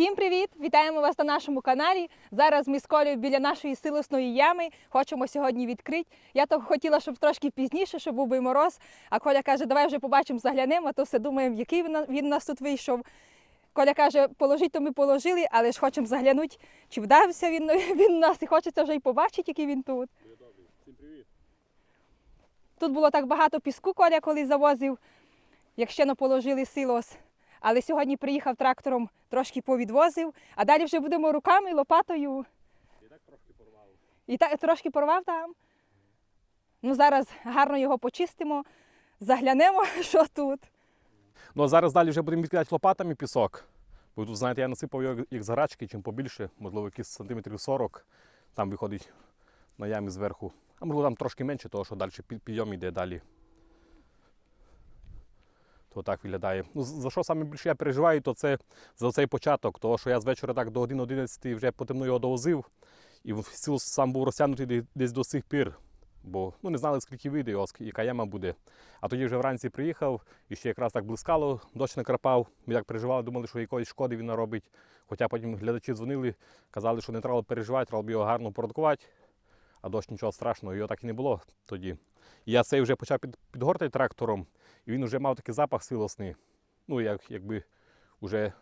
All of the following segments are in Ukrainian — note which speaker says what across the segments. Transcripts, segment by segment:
Speaker 1: Всім привіт! Вітаємо вас на нашому каналі. Зараз ми з Колею біля нашої силосної ями. Хочемо сьогодні відкрити. Я то хотіла, щоб трошки пізніше, щоб був би мороз. А Коля каже, давай вже побачимо, заглянемо, а то все думаємо, який він, нас тут вийшов. Коля каже, положить, то ми положили, але ж хочемо заглянути, чи вдався він, він нас і хочеться вже й побачити, який він тут.
Speaker 2: Всім привіт.
Speaker 1: Тут було так багато піску, Коля коли завозив, як ще не положили силос. Але сьогодні приїхав трактором, трошки повідвозив, а далі вже будемо руками, лопатою.
Speaker 2: І так трошки порвав.
Speaker 1: І так трошки порвав там. Ну, зараз гарно його почистимо, заглянемо, що тут.
Speaker 2: Ну а зараз далі вже будемо відкидати лопатами пісок. Бо тут, знаєте, я насипав його як з чим побільше, можливо, якісь сантиметрів 40. Там виходить на ямі зверху. А можливо там трошки менше, того, що далі підйом йде далі. То так виглядає. Ну, за що саме більше я переживаю, то це за цей початок, того, що я з вечора так до 1.11 вже потемно його довозив. І в сил сам був розтягнутий десь до сих пір. Бо ну, не знали, скільки вийде, яка яма буде. А тоді вже вранці приїхав, і ще якраз так блискало, дощ накрапав. Ми так переживали, думали, що якоїсь шкоди він наробить. Хоча потім глядачі дзвонили, казали, що не треба переживати, треба його гарно порядкувати. А дощ нічого страшного, його так і не було тоді. І я цей вже почав під, підгортати трактором, і він вже мав такий запах силосний. Ну, як, якби вже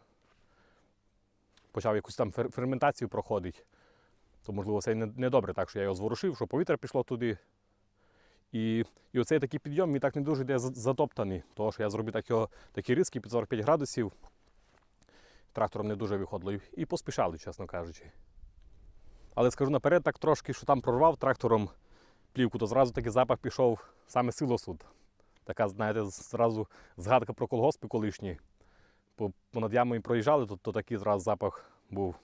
Speaker 2: почав якусь там ферментацію проходити. То, можливо, це не, добре, так що я його зворушив, що повітря пішло туди. І, і оцей такий підйом він так не дуже йде затоптаний, тому що я зробив так його, такі риски під 45 градусів. Трактором не дуже виходило. І поспішали, чесно кажучи. Але скажу наперед так трошки, що там прорвав трактором плівку, то зразу такий запах пішов саме силосуд. Така, знаєте, зразу згадка про колгоспи колишні. Понад ямою проїжджали, то, то такий зразу запах був.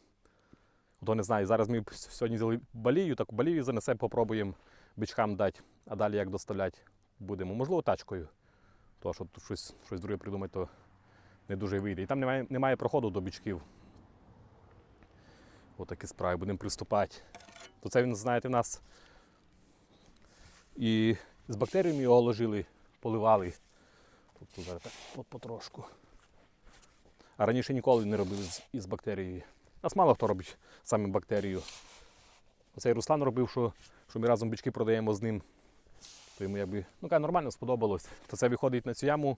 Speaker 2: То не знаю, зараз ми сьогодні взяли балію, так балію занесемо, попробуємо бичкам дати, а далі як доставляти будемо. Можливо, тачкою. Тому що тут щось, щось друге придумати, то не дуже вийде. І там немає, немає проходу до бичків. Отакі справи, будемо приступати. То це він, знаєте, в нас і з бактеріями його ложили, поливали. Тобто зараз так от потрошку. А раніше ніколи не робили з, із бактерією. Нас мало хто робить саме бактерію. Оцей Руслан робив, що, що ми разом бички продаємо з ним. То йому якби ну, каже, нормально сподобалось. То це виходить на цю яму.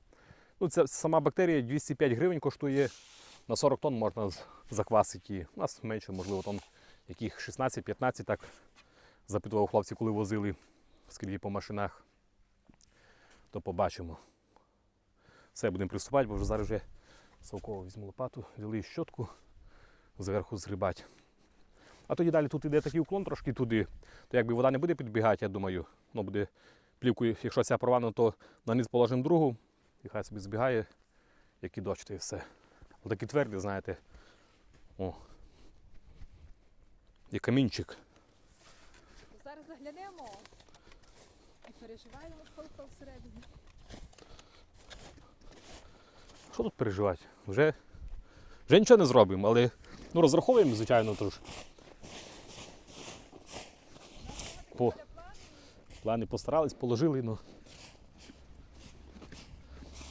Speaker 2: Ну, це сама бактерія 205 гривень коштує. На 40 тонн можна заквасити її. У нас менше, можливо, тонн яких 16-15 так запитував хлопці, коли возили, скільки по машинах. То побачимо. Все, будемо приступати, бо вже зараз вже Савково візьму лопату, взяли щотку, зверху згрібати. А тоді далі тут іде такий уклон трошки туди, то якби вода не буде підбігати, я думаю, воно буде плівкою, якщо ця порвана, то на низ положимо другу, і хай собі збігає, як і дощ, і все. Отакі тверді, знаєте. О. І камінчик.
Speaker 1: Зараз заглянемо і переживаємо, що всередині.
Speaker 2: Що тут переживати? Вже, вже нічого не зробимо, але ну, розраховуємо, звичайно, тож. По... Плани постарались, положили, ну.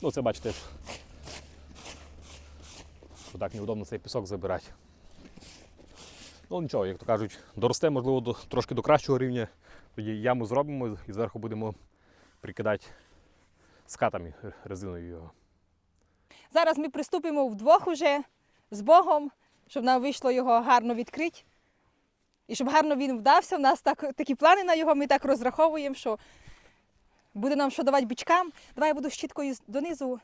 Speaker 2: Ну, це бачите. ж. Так неудобно цей пісок забирати. Ну нічого, як то кажуть, доросте, можливо, до, трошки до кращого рівня. Тоді яму зробимо і зверху будемо прикидати скатами резиною його.
Speaker 1: Зараз ми приступимо вдвох уже з Богом, щоб нам вийшло його гарно відкрити. І щоб гарно він вдався. У нас так, такі плани на його, ми так розраховуємо, що буде нам що давати бичкам. Давай я буду щіткою донизу,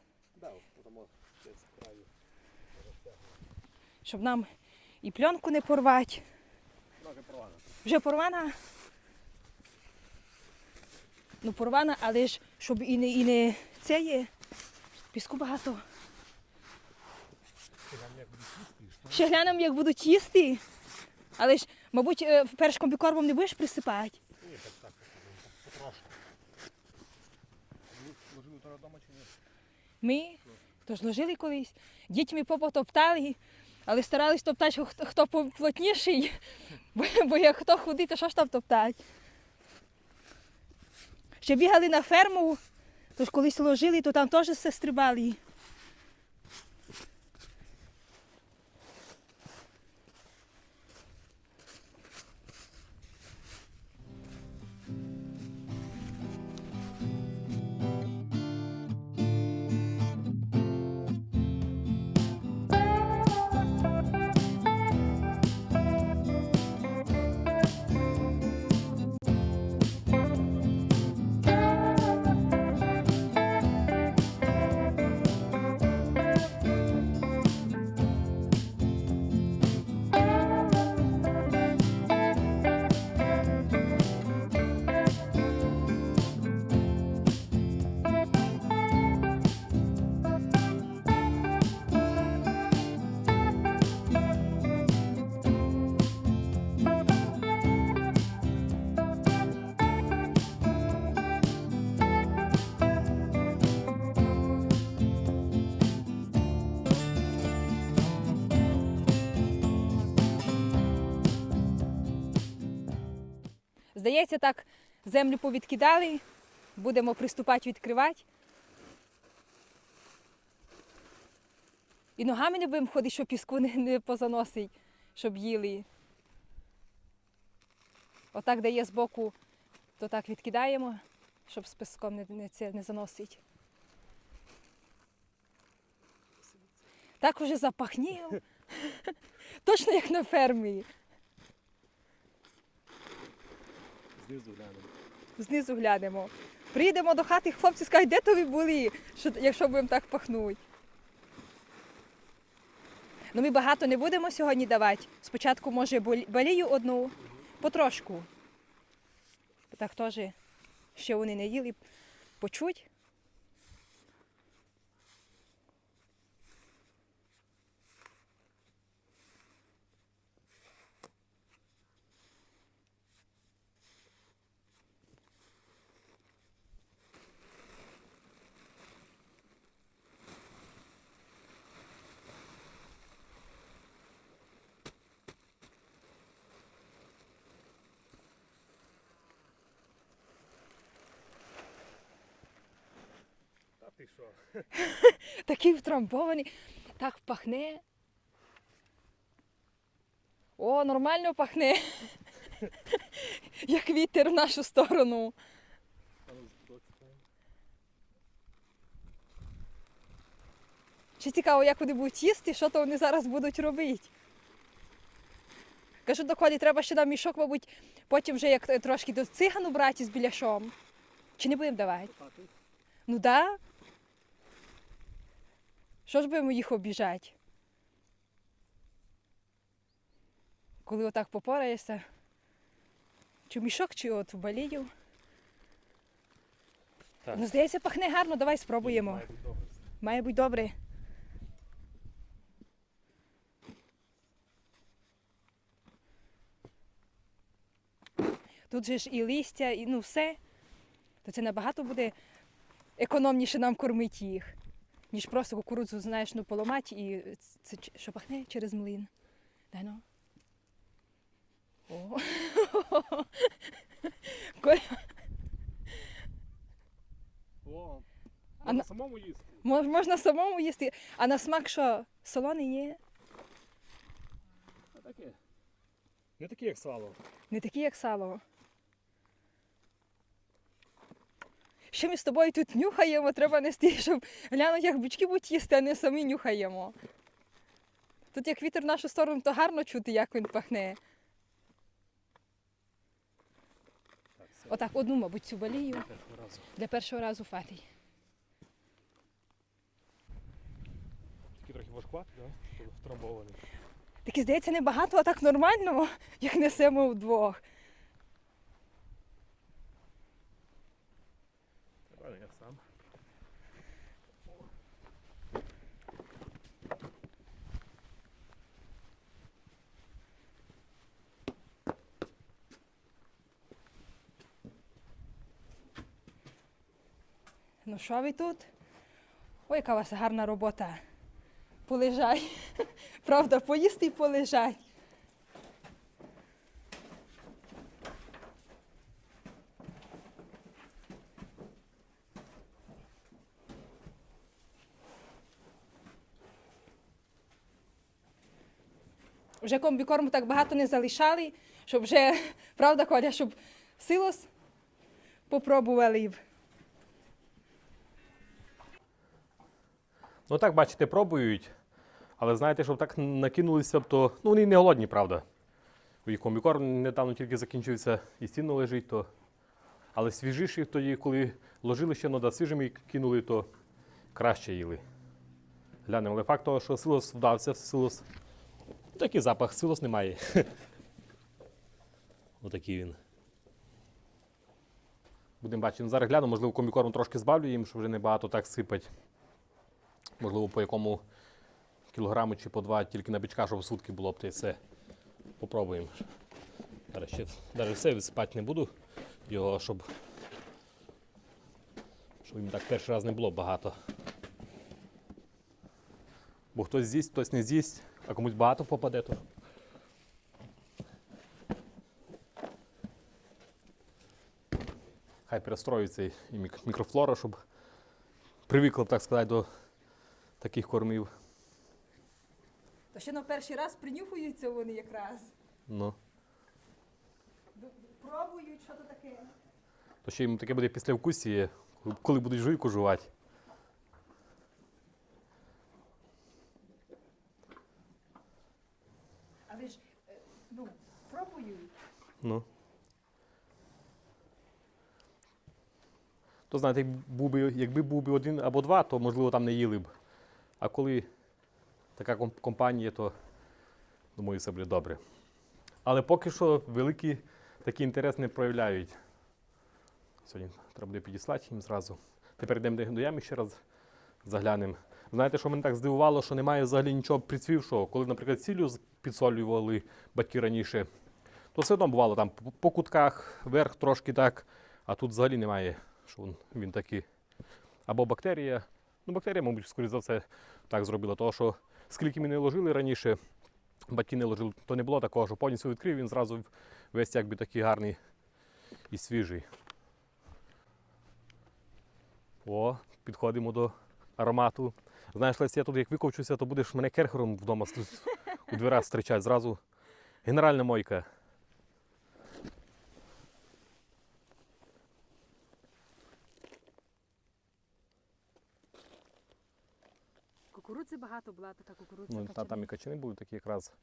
Speaker 1: щоб нам і пленку не порвати. Вже порвана? Ну, порвана, але ж щоб і не, і не це є. Піску багато. Ще глянемо, як будуть їсти. Але ж, мабуть, е, перш комбікормом не будеш присипати. Ми то ж ложили колись. Дітьми попотоптали, але старались топтати, хто, хто плотніший. Бо, бо як хто худий, то що ж там топтати? Ще бігали на ферму, то ж колись ложили, то там теж все стрибали. Здається, так землю повідкидали, будемо приступати відкривати. І ногами не будемо ходити, щоб піску не, не позаносить, щоб їли. Отак, де є збоку, то так відкидаємо, щоб з піском не, не, це, не заносить. Так уже запахнів. Точно як на фермі.
Speaker 2: Знизу глянемо.
Speaker 1: Знизу глянемо. Приїдемо до хати, хлопці скажуть, де то ви були, що, якщо будемо так пахнути. Ну, ми багато не будемо сьогодні давати. Спочатку, може, болію одну, потрошку. Так теж ще вони не їли, почуть.
Speaker 2: Ти що?
Speaker 1: Такий втрамбований, так пахне. О, нормально пахне. Як вітер в нашу сторону. Чи цікаво, як вони будуть їсти, що то вони зараз будуть робити. Кажу, до Колі, треба ще нам мішок, мабуть, потім вже як трошки до цигану брати з біляшом. Чи не будемо давати? Ну так. Да. Що ж будемо їх обіжати? Коли отак попораєшся, чи в мішок, чи от в балію.
Speaker 2: Так.
Speaker 1: Ну, здається, пахне гарно, давай спробуємо.
Speaker 2: Має бути добре.
Speaker 1: Має бути добре. Тут же ж і листя, і ну все. То це набагато буде економніше нам кормити їх, ніж просто кукурудзу, знаєш, ну поламати і це що пахне через млин. Дай ну. О.
Speaker 2: О,
Speaker 1: А
Speaker 2: можна
Speaker 1: на-
Speaker 2: самому їсти.
Speaker 1: Мож- Можна самому їсти, а на смак що? Солоний є?
Speaker 2: А таке. Не таке, як сало.
Speaker 1: Не такі, як сало. Ще ми з тобою тут нюхаємо, треба нести, щоб глянути, як бички будуть їсти, а не самі нюхаємо. Тут як вітер в нашу сторону, то гарно чути, як він пахне. Отак, одну, мабуть, цю балію
Speaker 2: Першого разу.
Speaker 1: для першого разу фатій.
Speaker 2: Такий трохи важкуват, да? Щоб втрамбований.
Speaker 1: Таке, здається, небагато, а так нормально, як несемо вдвох.
Speaker 2: Правильно, я сам.
Speaker 1: Ну що ви тут? Ой, яка у вас гарна робота. Полежать. Правда, поїсти і полежать. Вже комбікорму так багато не залишали, щоб вже, правда, Коля, щоб силос попробували.
Speaker 2: Ну так, бачите, пробують. Але знаєте, щоб так накинулися, то ну вони не голодні, правда. У їх комбікорм недавно тільки закінчується і стіно лежить, то. Але свіжіші тоді, коли ложили ще ну, свіжими і кинули, то краще їли. Глянемо, але факт того, що силос вдався, силос. Такий запах, силос немає. Отакий він. Будемо бачити. Ну, Зараз гляну, можливо, комбікорм трошки збавлю їм, щоб вже не багато так сипать. Можливо, по якому кілограму чи по два тільки на бичка, щоб сутки було б те все. Попробуємо. Зараз ще навіть все висипати не буду його, щоб, щоб їм так перший раз не було багато. Бо хтось з'їсть, хтось не з'їсть, а комусь багато попаде, то. хай перестроїться і мікрофлора, щоб привикла, так сказати, до таких кормів.
Speaker 1: То ще на перший раз принюхуються вони якраз.
Speaker 2: Ну.
Speaker 1: Пробують, що то таке.
Speaker 2: То ще їм таке буде післявкусіє, коли- коли будуть жуйку жувати.
Speaker 1: Але ж е, ну, пробують.
Speaker 2: Ну. То знаєте, як був би, якби був би один або два, то можливо там не їли б. А коли така компанія, то думаю, все буде добре. Але поки що великий такий інтерес не проявляють. Сьогодні треба буде підіслати їм зразу. Тепер йдемо до- ями ще раз заглянемо. Знаєте, що мене так здивувало, що немає взагалі нічого прицвівшого. Коли, наприклад, цілю підсолювали батьки раніше, то все одно бувало там по кутках, вверх трошки так, а тут взагалі немає, що він, він такий. Або бактерія. Ну, бактерія, мабуть, скоріше за все, так зробила. Тому що скільки ми не ложили раніше, батьки не ложили, то не було такого, що повністю відкрив, він зразу весь якби такий гарний і свіжий. О, підходимо до аромату. Знаєш, Лесь, я тут як виковчуся, то будеш мене керхером вдома у дверях зустрічати. Зразу генеральна мойка.
Speaker 1: Кукурудзи багато була така кукурудза.
Speaker 2: Ну, та, там і качани були такі якраз.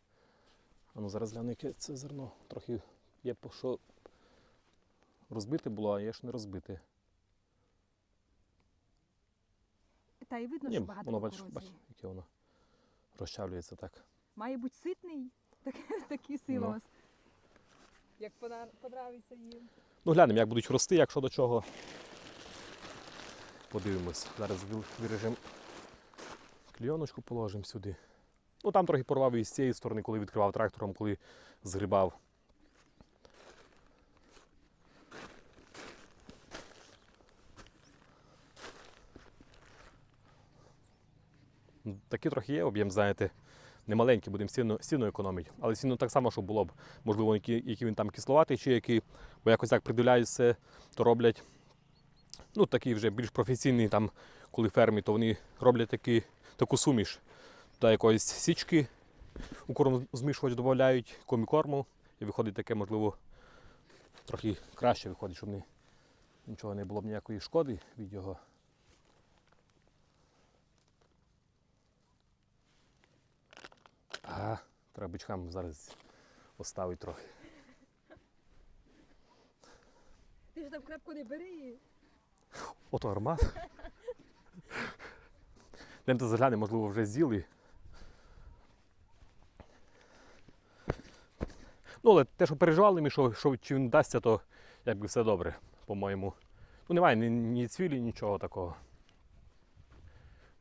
Speaker 2: А ну зараз гляну, яке це зерно. Трохи є по що розбите було, а є ж не розбите.
Speaker 1: Та і видно,
Speaker 2: Ні,
Speaker 1: що багато
Speaker 2: воно бачиш, бач, яке воно розчавлюється так.
Speaker 1: Має бути ситний, так, такий силос. Як пона- понравиться їм.
Speaker 2: Ну, глянемо, як будуть рости, якщо до чого. Подивимось. Зараз виріжемо клійоночку, положимо сюди. Ну там трохи порвав і з цієї сторони, коли відкривав трактором, коли згрібав. Ну, Такий трохи є об'єм, знаєте, немаленький, будемо сильно, сильно економити. Але сильно так само, щоб було б, можливо, який, який він там кисловатий, чи який, бо якось так придивляюся, то роблять. Ну, такий вже більш професійний, там, коли фермі, то вони роблять такі, таку суміш до якоїсь січки, у корм змішувач додають комікорму, і виходить таке, можливо, трохи краще виходить, щоб не, нічого не було б ніякої шкоди від його. Ага, треба бичкам зараз поставити трохи.
Speaker 1: Ти ж там крепко не бери.
Speaker 2: Ото аромат. Йдемте заглянемо, можливо, вже з'їли. Ну, але те, що переживали ми, що, що чи він вдасться, то якби все добре, по-моєму. Ну, немає ні, ні цвілі, нічого такого.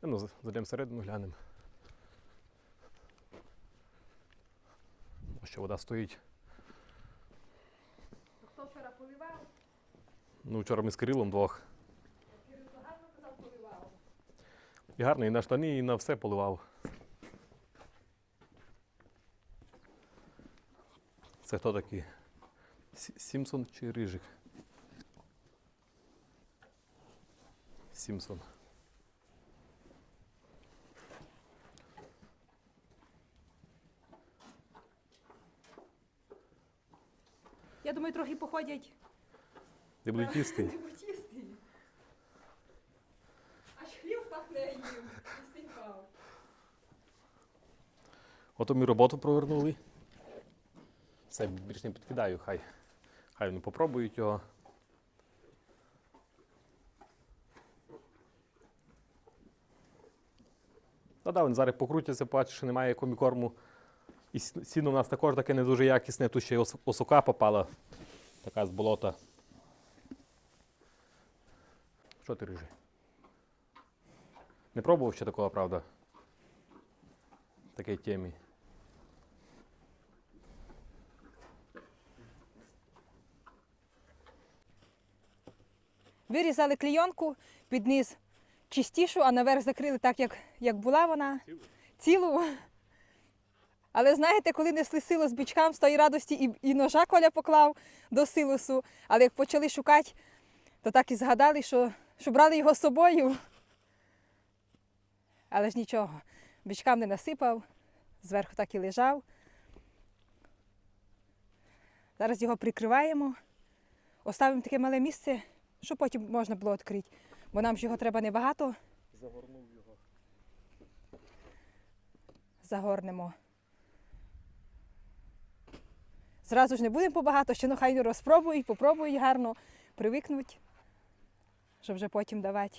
Speaker 2: Ну, зайдемо всередину, глянемо. Ось що вода стоїть.
Speaker 1: Хто вчора поливав?
Speaker 2: Ну, вчора ми з Кирилом двох.
Speaker 1: Кирил гарно казав, поливав.
Speaker 2: І гарно, і на штани, і на все поливав. Це хто такий? Сімсон чи Рижик? Сімсон.
Speaker 1: Я думаю, трохи походять.
Speaker 2: Де будуть їсти?
Speaker 1: Не. Аж хліб пахне їм.
Speaker 2: Ото ми роботу провернули. Все, більш не підкидаю, хай. Хай вони попробують його. Та да, він зараз покрутяться, бачиш, що немає комікорму. І сіно у нас також таке не дуже якісне, тут ще й осока попала. Така з болота. Що ти рижий? Не пробував ще такого, правда? В такій темі.
Speaker 1: Вирізали клійонку під низ чистішу, а наверх закрили так, як, як була вона. Цілу. Але знаєте, коли несли силу з бичкам, з тої радості і, і ножа Коля поклав до силосу, але як почали шукати то так і згадали, що, що брали його з собою. Але ж нічого, бичкам не насипав, зверху так і лежав. Зараз його прикриваємо, оставимо таке мале місце, щоб потім можна було відкрити. Бо нам ж його треба небагато.
Speaker 2: Загорнув його.
Speaker 1: Загорнемо. Зразу ж не будемо побагато, ще ну хай розпробують, попробують гарно, привикнуть, щоб вже потім давати.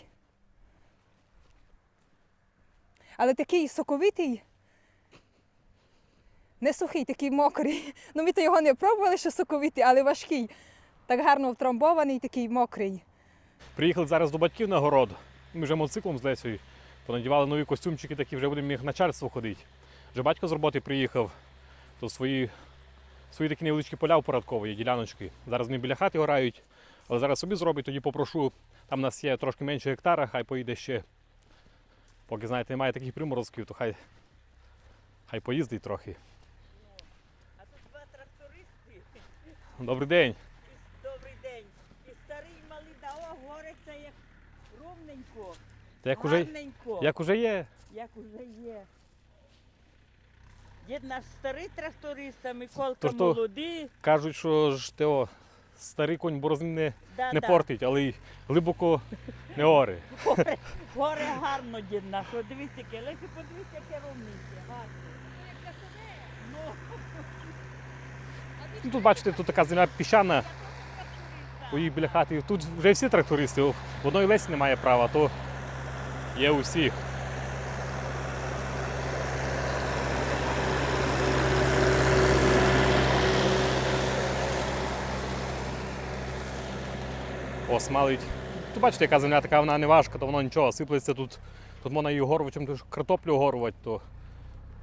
Speaker 1: Але такий соковитий, не сухий, такий мокрий. Ну, ми то його не пробували, що соковитий, але важкий. Так гарно втрамбований, такий мокрий.
Speaker 2: Приїхали зараз до батьків на город. Ми вже мотоциклом з Лесею. Понадівали нові костюмчики, такі вже будемо їх начальство ходити. Вже батько з роботи приїхав, то свої, свої такі невеличкі поля впорядковує, діляночки. Зараз вони біля хати горають, але зараз собі зробить, тоді попрошу. Там у нас є трошки менше гектара, хай поїде ще. Поки, знаєте, немає таких приморозків, то хай, хай поїздить трохи.
Speaker 3: А тут два трактористи.
Speaker 2: Добрий день.
Speaker 3: Добрий день. І старий і малий да о, гориться як ровненько.
Speaker 2: Та як уже,
Speaker 3: гарненько.
Speaker 2: як уже є,
Speaker 3: Як уже є. Дід наш старий тракторист, а Миколка
Speaker 2: То то-
Speaker 3: молодий.
Speaker 2: кажуть, що ж тео, старий конь борозни не,
Speaker 3: Да,
Speaker 2: не
Speaker 3: да.
Speaker 2: портить, але й глибоко не оре.
Speaker 3: Горе, горе гарно, дід наш. О, дивись, яке. Лесі, подивись, яке ровненьке. Гарно. Ну,
Speaker 2: тут бачите, тут така земля піщана, у їх біля хати. Тут вже всі трактористи. В одної лесі немає права, то є у смалить. Тут бачите, яка земля така, вона не важка, то воно нічого, сиплеться тут. Тут можна її ж картоплю горувати, то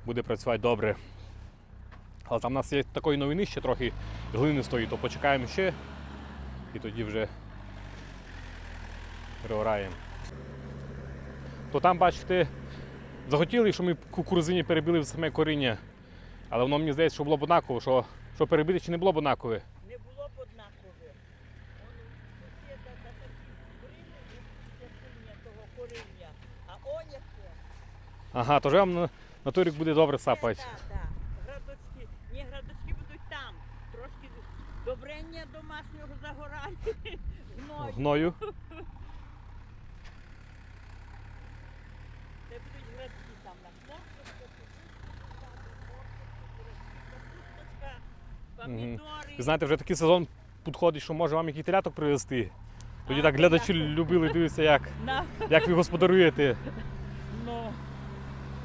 Speaker 2: буде працювати добре. Але там у нас є такої новини ще трохи глини стоїть, то почекаємо ще і тоді вже переораємо. То там, бачите, захотіли, що ми кукурузині перебили в саме коріння. Але воно мені здається, що було б однаково, що, що перебити чи не було б однакове.
Speaker 3: не було б однакове. Воно тут є та- та такі коріння, і частиня того коріння. А он яке.
Speaker 2: Ага, то вже вам на, на той рік буде добре сапати.
Speaker 3: Так, так. Градочки. Ні, градочки будуть там. Трошки добрення домашнього загорання. Гною.
Speaker 2: Гною.
Speaker 3: Це будуть градки там на помідори.
Speaker 2: Ви знаєте, вже такий сезон підходить, що може вам який теляток привезти. Тоді
Speaker 3: А,
Speaker 2: так глядачі любили дивитися, як,
Speaker 3: На,
Speaker 2: як ви господарюєте.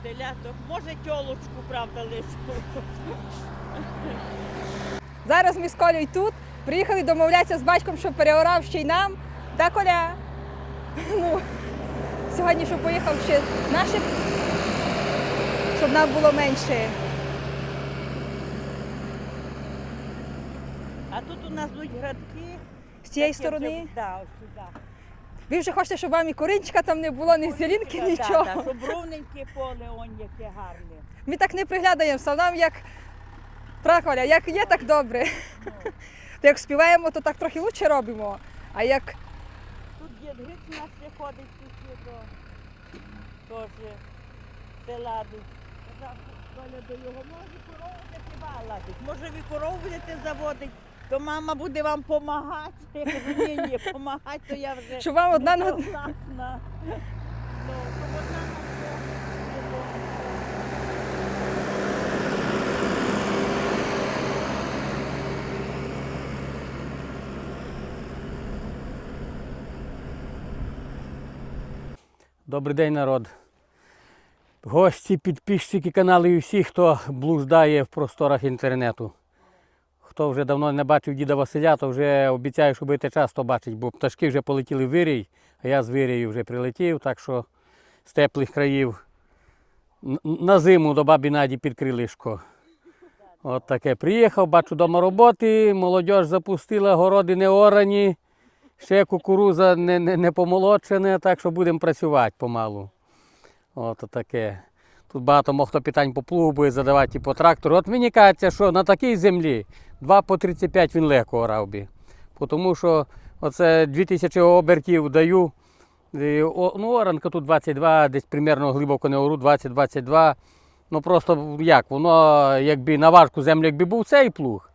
Speaker 3: Теляток. Може тьолочку, правда, лише.
Speaker 1: Зараз ми з Колею тут. Приїхали домовлятися з батьком, щоб переорав ще й нам. Та Коля. Ну, сьогодні, щоб поїхав ще наших, щоб нам було менше.
Speaker 3: А тут у нас будуть градки.
Speaker 1: З цієї сторони.
Speaker 3: Да, ось сюди.
Speaker 1: Ви вже хочете, щоб вам і корінчика там не було, ні зелінки, нічого.
Speaker 3: щоб ровненьке поле, он яке гарне.
Speaker 1: Ми так не приглядаємося, нам як. Правда, Коля, як є, так добре.
Speaker 3: Ну,
Speaker 1: То як співаємо, то так трохи краще робимо. А як
Speaker 3: Тут дід Гриць у нас ще ходить тут є до теж селадить. Казав, Коля до його може корову не хіба ладить. Може ви корову будете заводити, то мама буде вам допомагати. Ні, ні, допомагати, то я вже
Speaker 1: щоб вам одна
Speaker 3: не
Speaker 1: на
Speaker 3: согласна. Ну, одна на все.
Speaker 4: Добрий день, народ. Гості, підписчики каналу і всі, хто блуждає в просторах інтернету. Хто вже давно не бачив діда Василя, то вже обіцяю, що будете часто бачити, бо пташки вже полетіли в вирій, а я з вирію вже прилетів, так що з теплих країв на зиму до бабі Наді під крилишко. От таке. Приїхав, бачу дома роботи, молодь запустила, городи не орані. Ще кукуруза не, не, не помолочена, так що будемо працювати помалу. От таке. Тут багато хто питань по плугу буде задавати і по трактору. От мені кажеться, що на такій землі 2 по 35 він легко орав би. Тому що Оце 2000 обертів даю. Ну, оранка тут 22, десь примерно глибоко не ору, 20-22. Ну просто як, воно якби на важку землю, якби був цей плуг,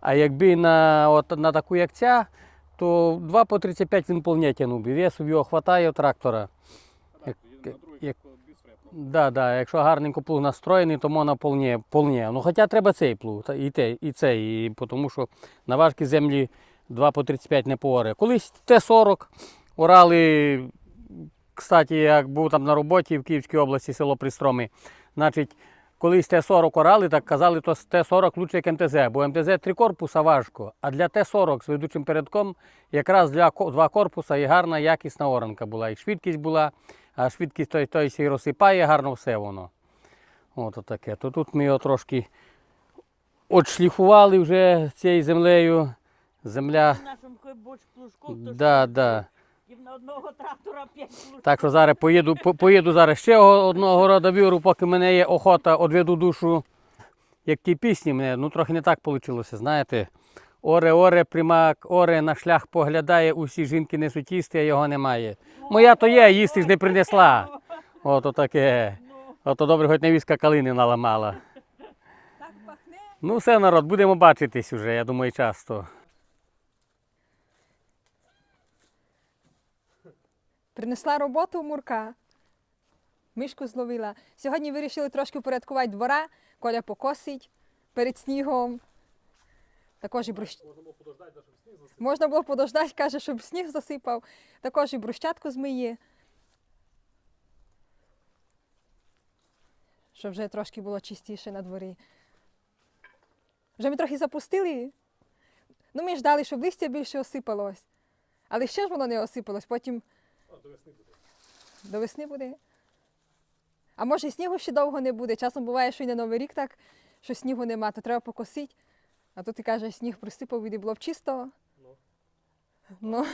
Speaker 4: а якби на, от, на таку, як ця, то 2 по 35 він повне тянув. Весу його хватає у трактора. Як- як- Да, да, якщо гарненько плуг настроєний, то можна повне. Ну, хоча треба цей плуг, і, те, і цей, і, тому що на важкій землі 2 по 35 не пооре. Колись Т-40 орали, кстати, як був там на роботі в Київській області, село Пристроми, значить, колись Т-40 орали, так казали, то Т-40 лучше як МТЗ, бо МТЗ три корпуса важко, а для Т-40 з ведучим передком якраз для два корпуса і гарна якісна оранка була. І швидкість була, а швидкість той, той сі розсипає, гарно все воно. От таке. То тут ми його трошки отшліфували вже цією землею. Земля.
Speaker 3: То
Speaker 4: Да, да.
Speaker 3: на одного трактора п'ять.
Speaker 4: Так що зараз поїду, по- поїду зараз ще одного города віру, поки мене є охота, одведу душу. Як ті пісні, мене ну трохи не так вийшло, знаєте. Оре, оре, примак, оре, на шлях поглядає, усі жінки несуть їсти, а його немає. Моя то є, їсти ж не принесла. Ото таке. Ото добре, хоч невістка калини наламала. Ну все, народ, будемо бачитись уже, я думаю, часто.
Speaker 1: Принесла роботу Мурка. Мишку зловила. Сьогодні вирішили трошки впорядкувати двора, коля покосить перед снігом. Також і брущ... Можна було подождати, каже, щоб сніг засипав. Також і брущатку змиє. Щоб вже трошки було чистіше на дворі. Вже ми трохи запустили. Ну, ми ждали, щоб листя більше осипалось. Але ще ж воно не осипалось, потім до весни буде. А може, і снігу ще довго не буде. Часом буває, що й на Новий рік так, що снігу нема, то треба покосити. А тут ти каже, сніг присипав і було б чисто. Ну.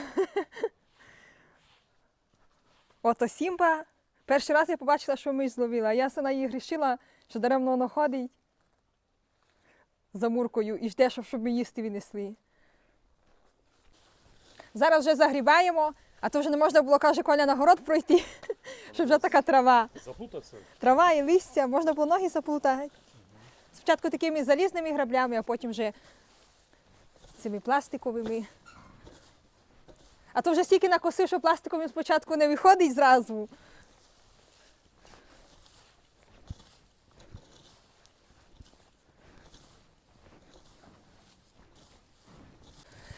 Speaker 1: Ото Сімба. Перший раз я побачила, що миш зловила. Я се на її грішила, що даремно воно ходить за муркою і жде, щоб, щоб ми їсти віднесли. Зараз вже загрібаємо, а то вже не можна було, каже, Коля на город пройти, що вже така трава.
Speaker 2: Заплутатися.
Speaker 1: Трава і листя, можна було ноги заплутати. Спочатку такими залізними граблями, а потім вже цими пластиковими. А то вже стільки накосив, що пластиковим спочатку не виходить зразу.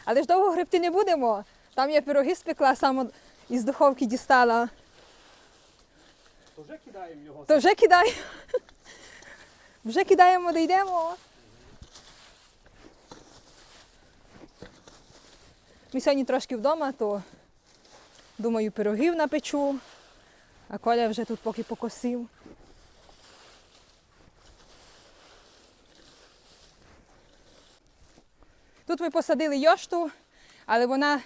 Speaker 1: Але ж довго гребти не будемо. Там я пироги спекла, саме із духовки дістала.
Speaker 2: То вже кидаємо його.
Speaker 1: То вже кидаємо. Вже кидаємо, де йдемо. Ми сьогодні трошки вдома, то думаю, пирогів напечу, а Коля вже тут поки покосив. Тут ми посадили йошту, але вона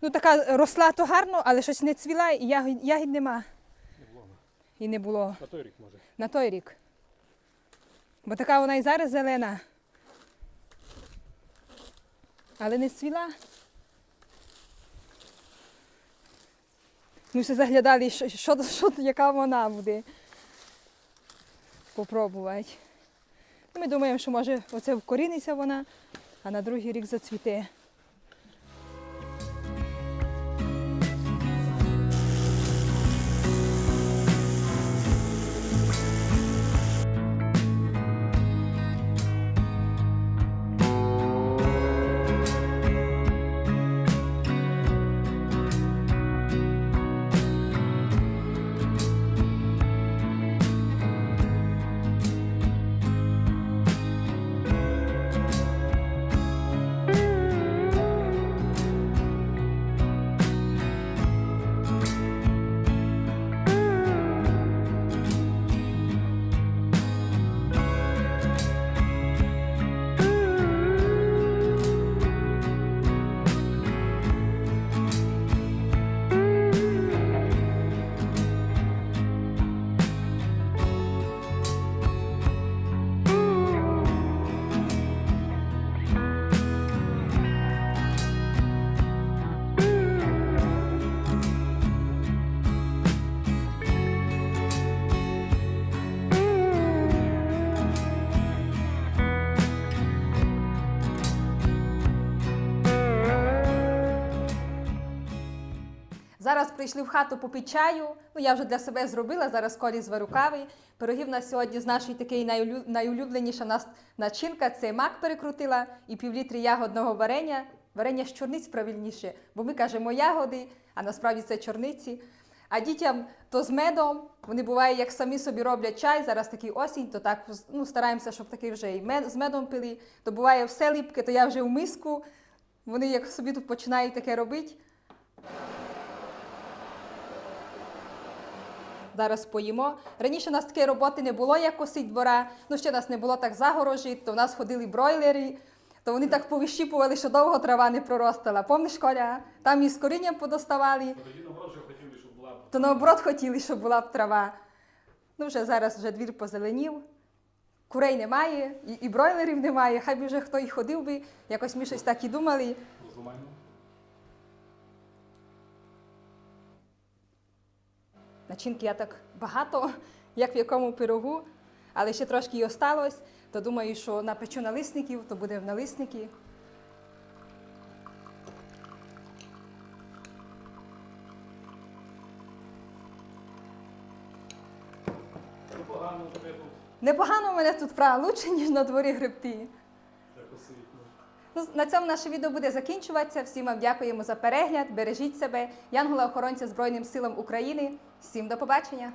Speaker 1: ну, така росла то гарно, але щось не цвіла і ягід, ягід нема. І не було
Speaker 2: На той рік може.
Speaker 1: на той рік. Бо така вона і зараз зелена. Але не цвіла. Ми все заглядали, що, що, що, яка вона буде. Попробувати. Ми думаємо, що може оце вкоріниться вона, а на другий рік зацвіте. Зараз прийшли в хату попити чаю. Ну, я вже для себе зробила, зараз колі звару кави. Пироги в нас сьогодні з нашої найулю- найулюбленіша нас начинка це мак перекрутила і півлітри ягодного варення. Варення з чорниць правильніше, бо ми кажемо ягоди, а насправді це чорниці. А дітям то з медом. Вони буває, як самі собі роблять чай, зараз такий осінь, то так ну, стараємося, щоб такий вже і мед, з медом пили. То буває все ліпке, то я вже в миску. Вони як собі тут починають таке робити. Зараз поїмо. Раніше у нас такої роботи не було, як косить двора. Ну, ще нас не було так загорожі, то в нас ходили бройлери, то вони так повищіпували, що довго трава не проростала. Помниш, Коля? Там і з корінням подоставали,
Speaker 2: Тоді наоборот, що хотіли, щоб була
Speaker 1: то наоборот хотіли, щоб була б трава. Ну, вже зараз вже двір позеленів. Курей немає, і, і бройлерів немає. Хай би вже хто і ходив би, якось ми щось так і думали.
Speaker 2: розламання.
Speaker 1: Начинки я так багато, як в якому пирогу, але ще трошки і осталось, то думаю, що напечу налисників, то буде в налисники.
Speaker 2: Непогано тебе тут
Speaker 1: Непогано в мене тут права, лучше, ніж на дворі
Speaker 2: якось.
Speaker 1: Ну, на цьому наше відео буде закінчуватися. Всім вам дякуємо за перегляд. Бережіть себе. Янгола охоронця Збройним силам України. Всім до побачення!